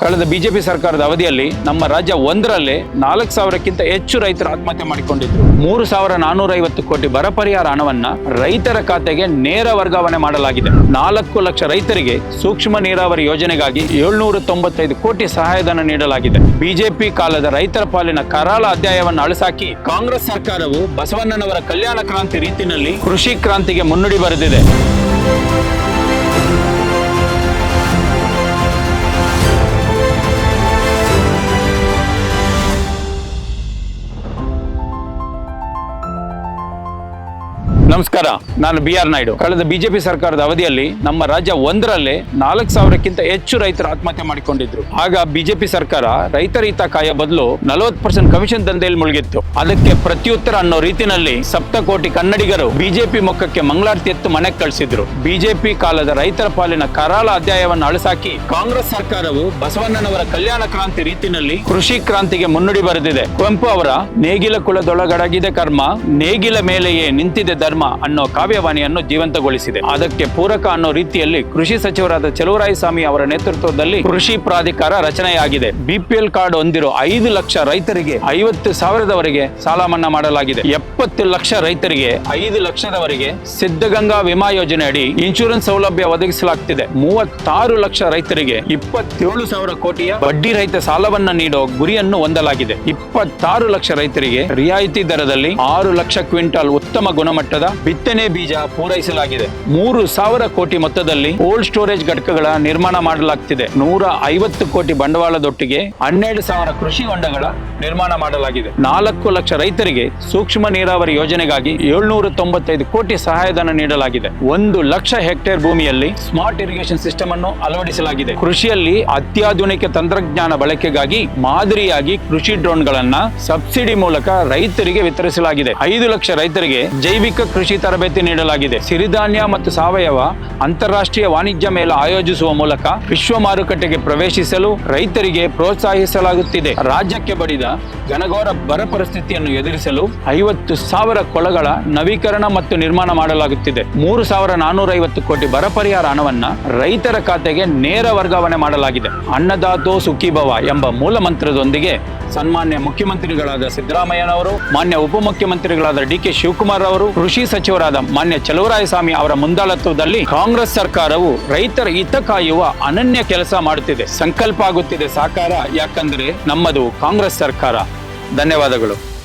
ಕಳೆದ ಬಿಜೆಪಿ ಸರ್ಕಾರದ ಅವಧಿಯಲ್ಲಿ ನಮ್ಮ ರಾಜ್ಯ ಒಂದರಲ್ಲೇ ನಾಲ್ಕು ಸಾವಿರಕ್ಕಿಂತ ಹೆಚ್ಚು ರೈತರು ಆತ್ಮಹತ್ಯೆ ಮಾಡಿಕೊಂಡಿದ್ರು. ಮೂರು ಸಾವಿರ ನಾನೂರ ಐವತ್ತು ಕೋಟಿ ಬರ ಪರಿಹಾರ ಹಣವನ್ನ ರೈತರ ಖಾತೆಗೆ ನೇರ ವರ್ಗಾವಣೆ ಮಾಡಲಾಗಿದೆ. ನಾಲ್ಕು ಲಕ್ಷ ರೈತರಿಗೆ ಸೂಕ್ಷ್ಮ ನೀರಾವರಿ ಯೋಜನೆಗಾಗಿ ಏಳ್ನೂರ ತೊಂಬತ್ತೈದು ಕೋಟಿ ಸಹಾಯಧನ ನೀಡಲಾಗಿದೆ. ಬಿಜೆಪಿ ಕಾಲದ ರೈತರ ಪಾಲಿನ ಕರಾಳ ಅಧ್ಯಾಯವನ್ನು ಅಳಸಾಕಿ ಕಾಂಗ್ರೆಸ್ ಸರ್ಕಾರವು ಬಸವಣ್ಣನವರ ಕಲ್ಯಾಣ ಕ್ರಾಂತಿ ರೀತಿಯಲ್ಲಿ ಕೃಷಿ ಕ್ರಾಂತಿಗೆ ಮುನ್ನುಡಿ ಬರೆದಿದೆ. ನಮಸ್ಕಾರ, ನಾನು ಬಿ ಆರ್ ನಾಯ್ಡು. ಕಳೆದ ಬಿಜೆಪಿ ಸರ್ಕಾರದ ಅವಧಿಯಲ್ಲಿ ನಮ್ಮ ರಾಜ್ಯ ಒಂದರಲ್ಲೇ ನಾಲ್ಕು ಸಾವಿರಕ್ಕಿಂತ ಹೆಚ್ಚು ರೈತರು ಆತ್ಮಹತ್ಯೆ ಮಾಡಿಕೊಂಡಿದ್ರು. ಆಗ ಬಿಜೆಪಿ ಸರ್ಕಾರ ರೈತರ ಹಿತ ಕಾಯ ಬದಲು ನಲವತ್ತು ಪರ್ಸೆಂಟ್ ಕಮಿಷನ್ ದಂಧೆಯಲ್ಲಿ ಮುಳುಗಿತ್ತು. ಅದಕ್ಕೆ ಪ್ರತ್ಯುತ್ತರ ಅನ್ನೋ ರೀತಿಯಲ್ಲಿ ಸಪ್ತಕೋಟಿ ಕನ್ನಡಿಗರು ಬಿಜೆಪಿ ಮುಖಕ್ಕೆ ಮಂಗಳಾರತಿ ಎತ್ತು ಮನೆಗೆ ಕಳಿಸಿದ್ರು. ಬಿಜೆಪಿ ಕಾಲದ ರೈತರ ಪಾಲಿನ ಕರಾಳ ಅಧ್ಯಾಯವನ್ನು ಅಳಸಾಕಿ ಕಾಂಗ್ರೆಸ್ ಸರ್ಕಾರವು ಬಸವಣ್ಣನವರ ಕಲ್ಯಾಣ ಕ್ರಾಂತಿ ರೀತಿಯಲ್ಲಿ ಕೃಷಿ ಕ್ರಾಂತಿಗೆ ಮುನ್ನುಡಿ ಬರೆದಿದೆ. ಕುವೆಂಪು ಅವರ ನೇಗಿಲ ಕುಲದೊಳಗಡಗಿದೆ ಕರ್ಮ, ನೇಗಿಲ ಮೇಲೆಯೇ ನಿಂತಿದೆ ಧರ್ಮ. ಅನ್ನೋ ಕಾವ್ಯವಾಣಿಯನ್ನು ಜೀವಂತಗೊಳಿಸಿದೆ. ಅದಕ್ಕೆ ಪೂರಕ ಅನ್ನೋ ರೀತಿಯಲ್ಲಿ ಕೃಷಿ ಸಚಿವರಾದ ಸ್ವಾಮಿ ಅವರ ನೇತೃತ್ವದಲ್ಲಿ ಕೃಷಿ ಪ್ರಾಧಿಕಾರ ರಚನೆಯಾಗಿದೆ. ಬಿಪಿಎಲ್ ಕಾರ್ಡ್ ಹೊಂದಿರೋ ಐದು ಲಕ್ಷ ರೈತರಿಗೆ ಐವತ್ತು ಸಾವಿರದವರೆಗೆ ಸಾಲ ಮನ್ನಾ ಮಾಡಲಾಗಿದೆ. ಎಪ್ಪತ್ತು ಲಕ್ಷ ರೈತರಿಗೆ ಐದು ಲಕ್ಷದವರೆಗೆ ಸಿದ್ಧಗಂಗಾ ವಿಮಾ ಯೋಜನೆ ಅಡಿ ಇನ್ಶೂರೆನ್ಸ್ ಸೌಲಭ್ಯ ಒದಗಿಸಲಾಗ್ತಿದೆ. ಮೂವತ್ತಾರು ಲಕ್ಷ ರೈತರಿಗೆ ಇಪ್ಪತ್ತೇಳು ಸಾವಿರ ಕೋಟಿಯ ಬಡ್ಡಿ ರಹಿತ ಸಾಲವನ್ನ ನೀಡೋ ಗುರಿಯನ್ನು ಹೊಂದಲಾಗಿದೆ. ಇಪ್ಪತ್ತಾರು ಲಕ್ಷ ರೈತರಿಗೆ ರಿಯಾಯಿತಿ ದರದಲ್ಲಿ ಆರು ಲಕ್ಷ ಕ್ವಿಂಟಾಲ್ ಉತ್ತಮ ಗುಣಮಟ್ಟದ ಬಿತ್ತನೆ ಬೀಜ ಪೂರೈಸಲಾಗಿದೆ. ಮೂರು ಸಾವಿರ ಕೋಟಿ ಮೊತ್ತದಲ್ಲಿ ಕೋಲ್ಡ್ ಸ್ಟೋರೇಜ್ ಘಟಕಗಳ ನಿರ್ಮಾಣ ಮಾಡಲಾಗ್ತಿದೆ. ನೂರ ಐವತ್ತು ಕೋಟಿ ಬಂಡವಾಳದೊಟ್ಟಿಗೆ ಹನ್ನೆರಡು ಸಾವಿರ ಕೃಷಿ ಹೊಂಡಗಳ ನಿರ್ಮಾಣ ಮಾಡಲಾಗಿದೆ. ನಾಲ್ಕು ಲಕ್ಷ ರೈತರಿಗೆ ಸೂಕ್ಷ್ಮ ನೀರಾವರಿ ಯೋಜನೆಗಾಗಿ ಏಳ್ನೂರ ತೊಂಬತ್ತೈದು ಕೋಟಿ ಸಹಾಯಧನ ನೀಡಲಾಗಿದೆ. ಒಂದು ಲಕ್ಷ ಹೆಕ್ಟೇರ್ ಭೂಮಿಯಲ್ಲಿ ಸ್ಮಾರ್ಟ್ ಇರಿಗೇಷನ್ ಸಿಸ್ಟಮ್ ಅನ್ನು ಅಳವಡಿಸಲಾಗಿದೆ. ಕೃಷಿಯಲ್ಲಿ ಅತ್ಯಾಧುನಿಕ ತಂತ್ರಜ್ಞಾನ ಬಳಕೆಗಾಗಿ ಮಾದರಿಯಾಗಿ ಕೃಷಿ ಡ್ರೋನ್ಗಳನ್ನ ಸಬ್ಸಿಡಿ ಮೂಲಕ ರೈತರಿಗೆ ವಿತರಿಸಲಾಗಿದೆ. ಐದು ಲಕ್ಷ ರೈತರಿಗೆ ಜೈವಿಕ ಕೃಷಿ ತರಬೇತಿ ನೀಡಲಾಗಿದೆ. ಸಿರಿಧಾನ್ಯ ಮತ್ತು ಸಾವಯವ ಅಂತಾರಾಷ್ಟ್ರೀಯ ವಾಣಿಜ್ಯ ಮೇಳ ಆಯೋಜಿಸುವ ಮೂಲಕ ವಿಶ್ವ ಮಾರುಕಟ್ಟೆಗೆ ಪ್ರವೇಶಿಸಲು ರೈತರಿಗೆ ಪ್ರೋತ್ಸಾಹಿಸಲಾಗುತ್ತಿದೆ. ರಾಜ್ಯಕ್ಕೆ ಬಡಿದ ಘನಘೋರ ಬರ ಪರಿಸ್ಥಿತಿಯನ್ನು ಎದುರಿಸಲು ಐವತ್ತು ಸಾವಿರ ಕೊಳಗಳ ನವೀಕರಣ ಮತ್ತು ನಿರ್ಮಾಣ ಮಾಡಲಾಗುತ್ತಿದೆ. ಮೂರು ಸಾವಿರ ನಾನೂರ ಐವತ್ತು ಕೋಟಿ ಬರ ಪರಿಹಾರ ಹಣವನ್ನ ರೈತರ ಖಾತೆಗೆ ನೇರ ವರ್ಗಾವಣೆ ಮಾಡಲಾಗಿದೆ. ಅನ್ನದಾತೋ ಸುಖೀಭವ ಎಂಬ ಮೂಲ ಮಂತ್ರದೊಂದಿಗೆ ಸನ್ಮಾನ್ಯ ಮುಖ್ಯಮಂತ್ರಿಗಳಾದ ಸಿದ್ದರಾಮಯ್ಯನವರು, ಮಾನ್ಯ ಉಪಮುಖ್ಯಮಂತ್ರಿಗಳಾದ ಡಿ ಕೆ ಶಿವಕುಮಾರ್ ಅವರು ಕೃಷಿ ಸಚಿವರಾದ ಮಾನ್ಯ ಚಲುವರಾಯಸ್ವಾಮಿ ಅವರ ಮುಂದಾಳತ್ವದಲ್ಲಿ ಕಾಂಗ್ರೆಸ್ ಸರ್ಕಾರವು ರೈತರ ಹಿತ ಕಾಯುವ ಅನನ್ಯ ಕೆಲಸ ಮಾಡುತ್ತಿದೆ. ಸಂಕಲ್ಪ ಆಗುತ್ತಿದೆ ಸಾಕಾರ. ಯಾಕಂದ್ರೆ ನಮ್ಮದು ಕಾಂಗ್ರೆಸ್ ಸರ್ಕಾರ. ಧನ್ಯವಾದಗಳು.